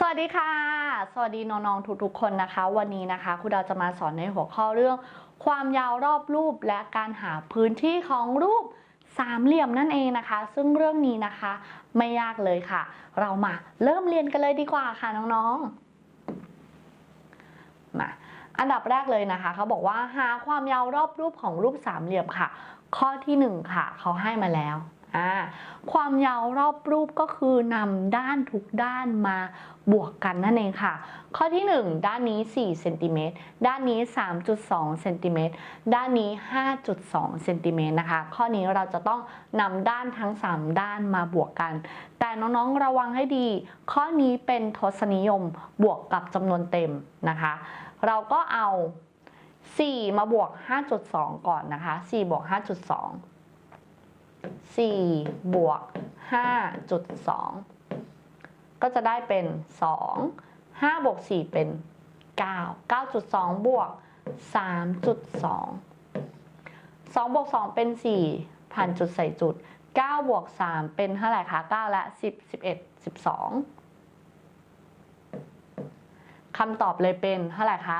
สวัสดีค่ะ สวัสดีน้องๆทุกๆคนนะคะ วันนี้นะคะครูดาวจะมาสอนในหัวข้อเรื่อง ความยาวรอบรูปและการหาพื้นที่ของรูปสามเหลี่ยมนั่นเองนะคะ ซึ่งเรื่องนี้นะคะไม่ยากเลยค่ะ เรามาเริ่มเรียนกันเลยดีกว่าค่ะน้องๆมาอันดับแรกเลยนะคะเขาบอกว่าหาความยาวรอบรูปของรูปสามเหลี่ยมค่ะ ข้อที่หนึ่งค่ะเขาให้มาแล้ว ความยาวรอบรูปก็คือนำด้านทุกด้านมาบวกกันนั่นเองค่ะ ข้อที่ 1 ด้านนี้4เซนติเมตรด้านนี้ 3.2เซนติเมตรด้านนี้ 5.2เซนติเมตรนะคะ ข้อนี้เราจะต้องนำด้านทั้ง 3 ด้านมาบวกกัน แต่น้องๆระวังให้ดี ข้อนี้เป็นทศนิยมบวกกับจำนวนเต็มนะคะ เราก็เอา 4 มาบวก 5.2 ก่อนนะคะ 4 บวก 5.2 4 บวก 5.2 ก็จะได้เป็น 2 5 บวก 4 เป็น 9 9.2 บวก 3.2 2บวก2เป็น 4 ผ่านจุดใส่จุด 9 บวก 3 เป็นเท่าไหร่คะ9และ 10 11 12คำตอบเลยเป็นเท่าไหร่คะ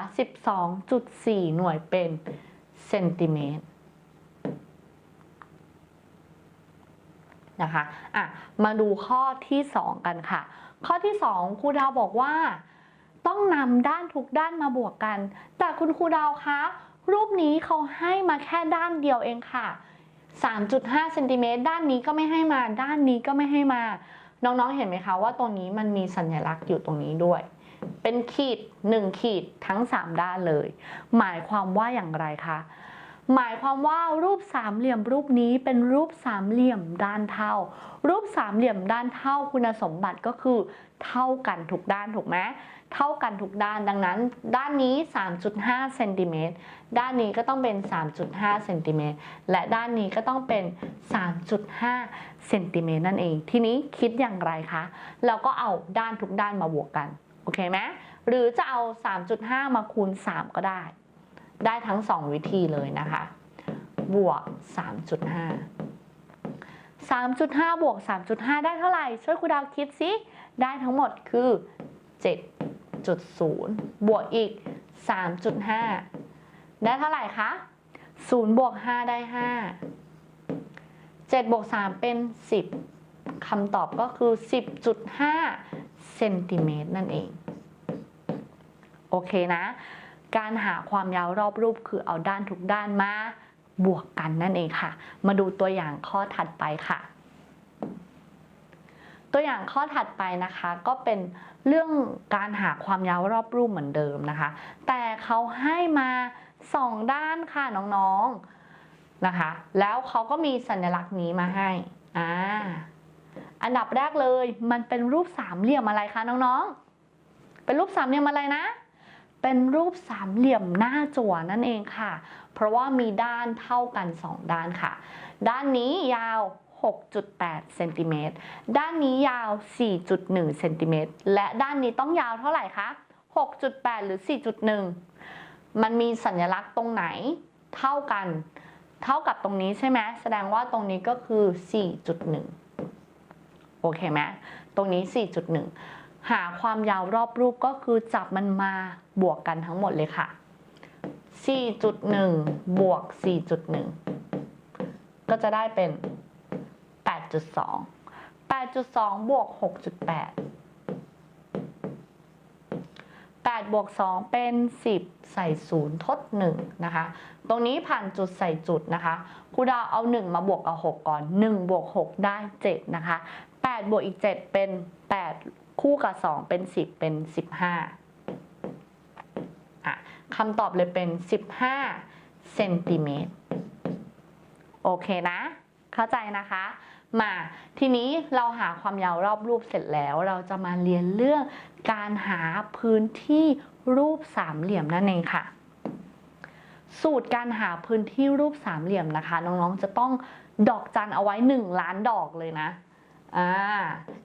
12.4 หน่วยเป็นเซนติเมตร นะคะอะมาดูข้อที่ 2 กันค่ะ ข้อที่ 2ครูดาวบอกว่า ต้องนำด้านทุกด้านมาบวกกัน แต่คุณครูดาวคะรูปนี้เขาให้มาแค่ด้านเดียวเองค่ะ 3.5เซนติเมตรด้านนี้ก็ไม่ให้มาด้านนี้ก็ไม่ให้มา น้องๆเห็นไหมคะว่าตรงนี้มันมีสัญลักษณ์อยู่ตรงนี้ด้วย เป็นขีด 1 ขีดทั้ง 3 ด้านเลย หมายความว่าอย่างไรคะ หมายความว่ารูปสามเหลี่ยมรูปนี้เป็นรูปสามเหลี่ยมด้านเท่า รูปสามเหลี่ยมด้านเท่าคุณสมบัติก็คือ เท่ากันทุกด้านถูกไหมเท่ากันทุกด้านดังนั้น ด้านนี้ 3.5เซนติเมตรด้านนี้ก็ต้องเป็น 3.5เซนติเมตรและด้านนี้ก็ต้องเป็น 3.5เซนติเมตรนั่นเอง ทีนี้คิดอย่างไรคะ เราก็เอาด้านทุกด้านมาบวกกัน โอเคไหมหรือจะเอา 3.5 มาคูณ 3 ก็ได้ ได้ทั้ง 2 วิธีเลยนะคะ บวก 3.5 3.5 บวก 3.5 ได้เท่าไหร่ ช่วยครูดาวคิดสิ ได้ทั้งหมดคือ 7.0 บวกอีก 3.5 ได้เท่าไหร่คะ 0 บวก 5 ได้ 5 7 บวก 3 เป็น 10คำตอบก็คือ 10.5 เซนติเมตรนั่นเอง โอเคนะ การหาความยาวรอบรูปคือเอาด้านทุกด้านมาบวกกันนั่นเองค่ะ มาดูตัวอย่างข้อถัดไปค่ะ ตัวอย่างข้อถัดไปนะคะ ก็เป็นเรื่องการหาความยาวรอบรูปเหมือนเดิมนะคะ แต่เขาให้มาสองด้านค่ะน้องๆนะคะ แล้วเขาก็มีสัญลักษณ์นี้มาให้อ่าอันดับแรกเลย มันเป็นรูปสามเหลี่ยมอะไรคะน้องๆ เป็นรูปสามเหลี่ยมอะไรนะ เป็นรูปสามเหลี่ยมหน้าจั่วนั่นเองค่ะ เพราะว่ามีด้านเท่ากัน 2 ด้านค่ะ ด้านนี้ยาว 6.8เซนติเมตร ด้านนี้ยาว 4.1เซนติเมตร และด้านนี้ต้องยาวเท่าไหร่คะ 6.8 หรือ 4.1 มันมีสัญลักษณ์ตรงไหนเท่ากัน เท่ากับตรงนี้ใช่ไหม แสดงว่าตรงนี้ก็คือ 4.1 โอเคไหม ตรงนี้ 4.1 หาความยาวรอบรูปก็คือจับมันมาบวกกันทั้งหมดเลยค่ะ 4.1 บวก 4.1 ก็จะได้เป็น 8.2 8.2 บวก 6.8 8 บวก 2 เป็น 10 ใส่ 0 ทด 1 นะคะ ตรงนี้ผ่านจุดใส่จุดนะคะครูดาวเอา 1 มาบวกกับ6ก่อน 1 บวก 6 ได้ 7 นะคะ 8 บวกอีก 7 เป็น 8 คู่กับ 2 เป็น 10 เป็น 15อะคำตอบเลยเป็น 15เซนติเมตรโอเคนะ เข้าใจนะคะ มาทีนี้เราหาความยาวรอบรูปเสร็จแล้ว เราจะมาเรียนเรื่องการหาพื้นที่รูปสามเหลี่ยมนั่นเองค่ะ สูตรการหาพื้นที่รูปสามเหลี่ยมนะคะ น้องๆจะต้องดอกจันเอาไว้1ล้านดอกเลยนะ อ่า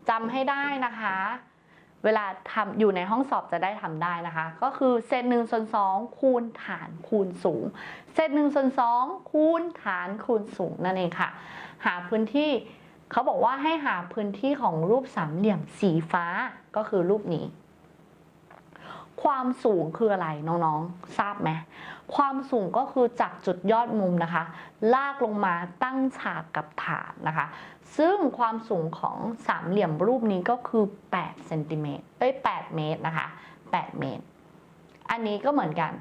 จำให้ได้นะคะ เวลาทำอยู่ในห้องสอบจะได้ทำได้นะคะ ก็คือเศษหนึ่งส่วนสองคูณฐานคูณสูง เศษหนึ่งส่วนสองคูณฐานคูณสูงนั่นเองค่ะ หาพื้นที่เขาบอกว่าให้หาพื้นที่ของรูปสามเหลี่ยมสีฟ้าก็คือรูปนี้ ความสูงคืออะไรน้องๆ ทราบไหมความสูงก็คือจากจุดยอดมุมนะคะ ลากลงมาตั้งฉากกับฐานนะคะ ซึ่งความสูงของสามเหลี่ยมรูปนี้ก็คือ8เซนติเมตรเอ้ย8เมตรนะคะ 8 เมตร อันนี้ก็เหมือนกัน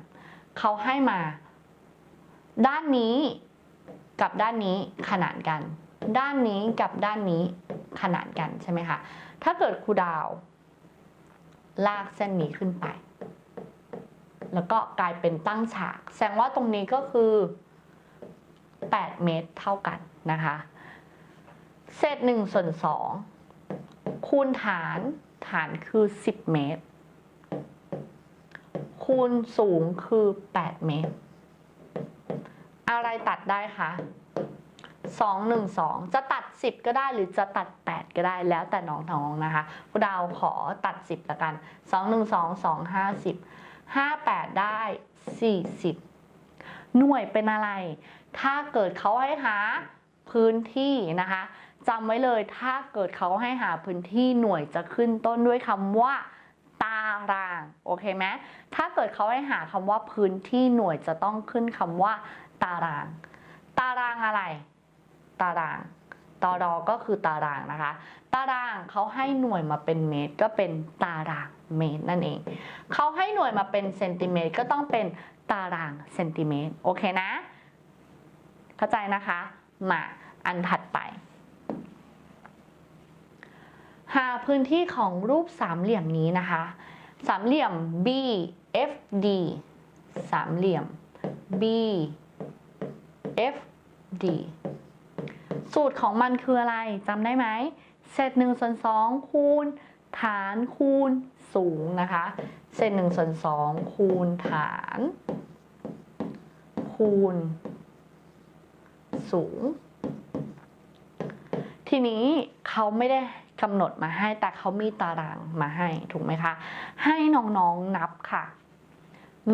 เขาให้มา ด้านนี้กับด้านนี้ขนานกัน ด้านนี้กับด้านนี้ขนานกันใช่ไหมคะถ้าเกิดครูดาว ลากเส้นนี้ขึ้นไป แล้วก็กลายเป็นตั้งฉาก แสดงว่าตรงนี้ก็คือ 8 เมตรเท่ากันนะคะ เศษ1ส่วน2คูณฐานฐานคือ 10 เมตร คูณสูงคือ 8 เมตร อะไรตัดได้คะ 2 1 2 จะตัด 10 ก็ได้หรือจะตัด 8 ก็ได้แล้วแต่น้องๆนะคะครูดาวขอตัด 10ละกัน 2 1 2 2 5 10 5 8 ได้ 40 หน่วยเป็นอะไร ถ้าเกิดเขาให้หาพื้นที่นะคะจำไว้เลยถ้าเกิดเขาให้หาพื้นที่หน่วยจะขึ้นต้นด้วยคำว่าตารางโอเคไหมถ้าเกิดเขาให้หาคำว่าพื้นที่หน่วยจะต้องขึ้นคำว่า ตาราง ตารางอะไร ตารางตรอก็คือตารางนะคะ ตารางเขาให้หน่วยมาเป็นเมตร ก็เป็นตารางเมตรนั่นเอง เขาให้หน่วยมาเป็นเซนติเมตรก็ต้องเป็นตารางเซนติเมตร โอเคนะ เข้าใจนะคะ มาอันถัดไป หาพื้นที่ของรูปสามเหลี่ยมนี้นะคะ สามเหลี่ยม BFD สามเหลี่ยม BFD สูตรของมันคืออะไรจำได้ไหมเศษ1ส่วน2คูณ ฐานคูณสูงนะคะเศษ1ส่วน2คูณฐาน คูณ สูง ทีนี้เขาไม่ได้กำหนดมาให้แต่เขามีตารางมาให้ถูกไหมคะ ให้น้องๆนับค่ะ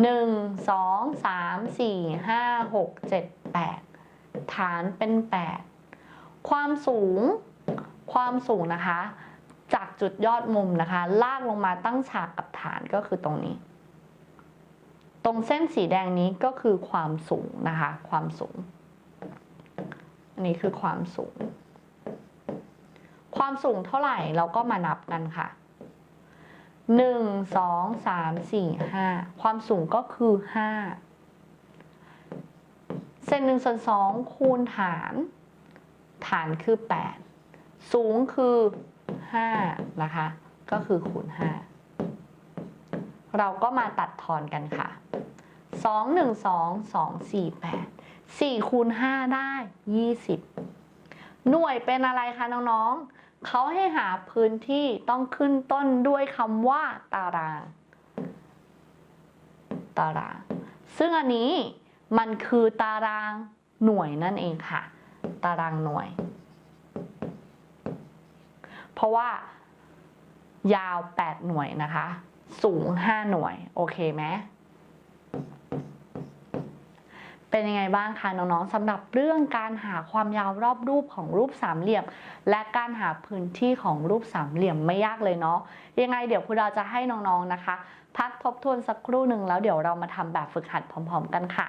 1 2 3 4 5 6 7 8 ฐานเป็น 8 ความสูง ความสูงนะคะ จากจุดยอดมุมนะคะ ลากลงมาตั้งฉากกับฐานก็คือตรงนี้ ตรงเส้นสีแดงนี้ก็คือความสูงนะคะ ความสูง อันนี้คือความสูง ความสูงเท่าไหร่เราก็มานับกันค่ะหนึ่งสองสามสี่ห้าความสูงก็คือห้าเศษหนึ่งส่วนสองคูณฐาน ฐานคือแปดสูงคือห้านะคะ ก็คือคูณห้าเราก็มาตัดทอนกันค่ะสองหนึ่งสองสองสี่แปดสี่คูณห้าได้ยี่สิบหน่วยเป็นอะไรคะน้องๆเขาให้หาพื้นที่ต้องขึ้นต้นด้วยคำว่าตาราง ตาราง ซึ่งอันนี้มันคือตารางหน่วยนั่นเองค่ะ ตารางหน่วย เพราะว่ายาว 8 หน่วยนะคะ สูง 5 หน่วย โอเคไหมเป็นยังไงบ้างคะน้องๆสำหรับเรื่องการหาความยาวรอบรูปของรูปสามเหลี่ยม และการหาพื้นที่ของรูปสามเหลี่ยมไม่ยากเลยเนาะยังไงเดี๋ยวครูดาวจะให้น้องๆนะคะ พักทบทวนสักครู่หนึ่งแล้วเดี๋ยวเรามาทำแบบฝึกหัดพร้อม ๆ กันค่ะ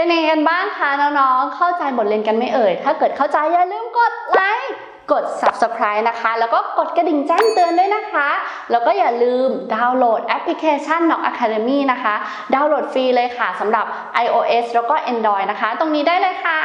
เป็นยังไงกันบ้างคะน้องๆ เข้าใจบทเรียนกันไม่เอ่ย ถ้าเกิดเข้าใจอย่าลืมกดไลค์กด subscribe นะคะ แล้วก็กดกระดิ่งแจ้งเตือนด้วยนะคะ แล้วก็อย่าลืมดาวน์โหลดแอปพลิเคชัน Knock Academy นะคะ ดาวน์โหลดฟรีเลยค่ะสำหรับ iOS แล้วก็ Android นะคะ ตรงนี้ได้เลยค่ะ